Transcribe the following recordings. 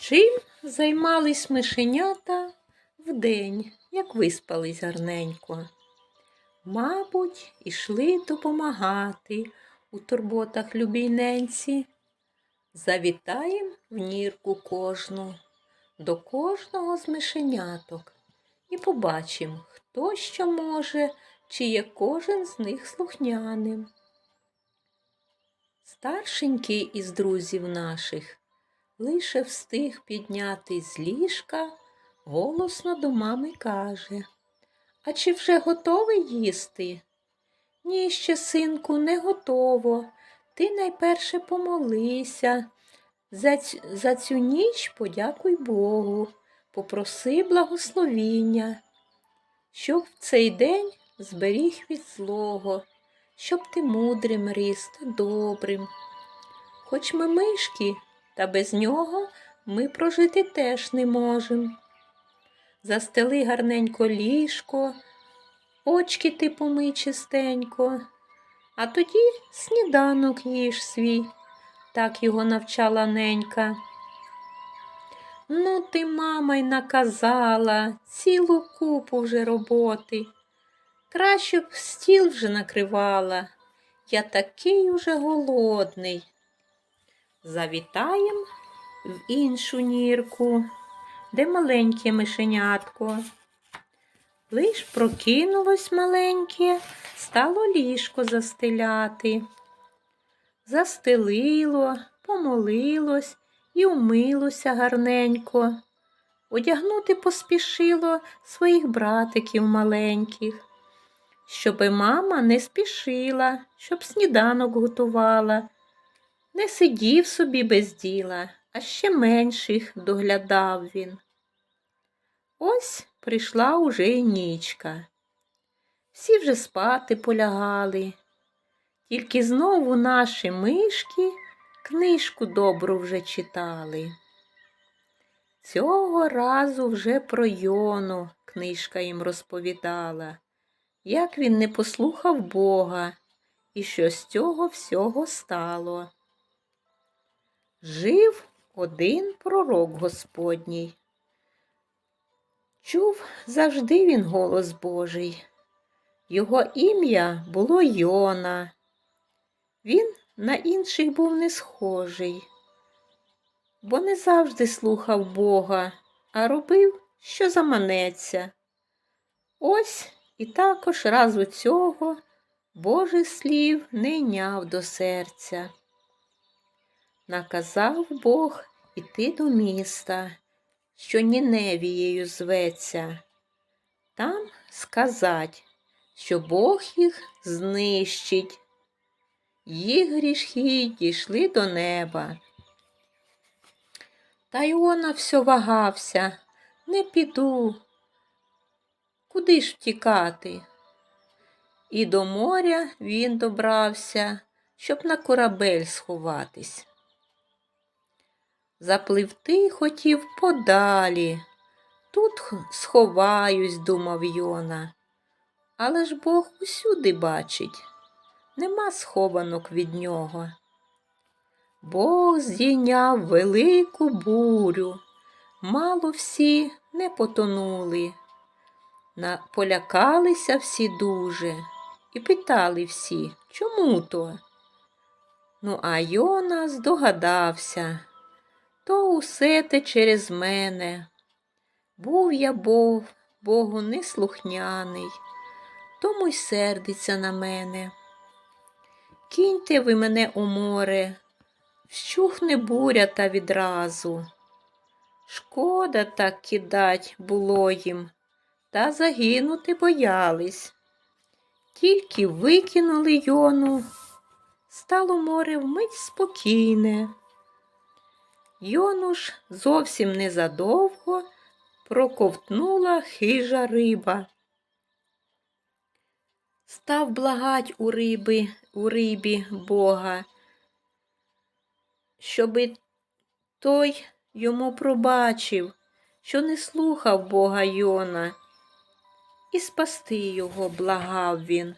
Чим займались мишенята вдень, як виспались гарненько? Мабуть, ішли допомагати у турботах любійненці. Завітаєм в нірку кожну, до кожного з мишеняток і побачимо, хто що може, чи є кожен з них слухняним. Старшенький із друзів наших лише встиг підняти з ліжка, голосно до мами каже А чи вже готовий їсти? Ні, ще, синку, не готово. Ти найперше помолися. За, ць- за цю ніч подякуй Богу, попроси благословіння, щоб в цей день зберіг від злого, щоб ти мудрим ріс та добрим. Хоч ми мишки, та без нього ми прожити теж не можем. Застели гарненько ліжко, очки ти помий чистенько, а тоді сніданок їж свій, так його навчала ненька. Ну, ти, мама, й наказала цілу купу вже роботи. Краще б стіл вже накривала. Я такий уже голодний. Завітаєм в іншу нірку, де маленьке мишенятко. Лиш прокинулось маленьке, стало ліжко застеляти. Застелило, помолилось і умилося гарненько. Одягнути поспішило своїх братиків маленьких, щоби мама не спішила, щоб сніданок готувала. Не сидів собі без діла, а ще менших доглядав він. Ось прийшла уже й нічка. Всі вже спати полягали. Тільки знову наші мишки книжку добру вже читали. Цього разу вже про Йону книжка їм розповідала, як він не послухав Бога і що з цього всього стало. Жив один пророк Господній. Чув завжди він голос Божий. Його ім'я було Йона. Він на інших був не схожий, бо не завжди слухав Бога, а робив, що заманеться. Ось і також раз у цього Божих слів не йняв до серця. Наказав Бог іти до міста, що Ніневією зветься. Там сказать, що Бог їх знищить. Їх грішки дійшли до неба. Та Іона все вагався, не піду. Куди ж втікати? І до моря він добрався, щоб на корабель сховатись. Запливти хотів подалі. Тут сховаюсь, думав Йона. Але ж Бог усюди бачить, нема схованок від нього. Бог здійняв велику бурю, мало всі не потонули. Полякалися всі дуже і питали всі, чому то? Ну, а Йона здогадався, то усе те через мене. Був я Бог, Богу неслухняний, тому й сердиться на мене. Кіньте ви мене у море, вщухне буря та відразу. Шкода так кидать було їм, та загинути боялись. Тільки викинули йону, стало море вмить спокійне. Йону ж зовсім незадовго проковтнула хижа риба. Став благать у риби, у рибі Бога, щоби той йому пробачив, що не слухав Бога Йона, і спасти його благав він.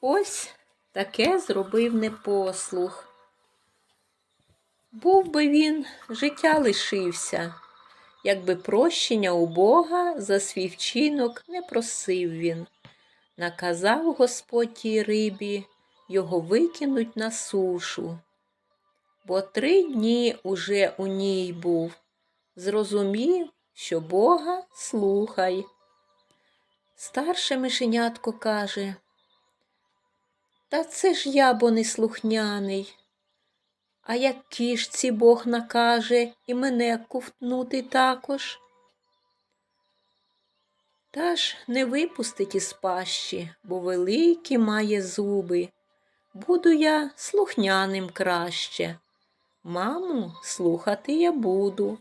Ось таке зробив непослух. Був би він, життя лишився, якби прощення у Бога за свій вчинок не просив він. Наказав Господь тій рибі його викинуть на сушу. Бо три дні уже у ній був, зрозумів, що Бога слухай. Старше мишенятко каже, Та це ж я бо не слухняний. А як кішці Бог накаже і мене ковтнути також. Та ж не випустить із пащі, бо великі має зуби. Буду я слухняним краще. Маму слухати я буду.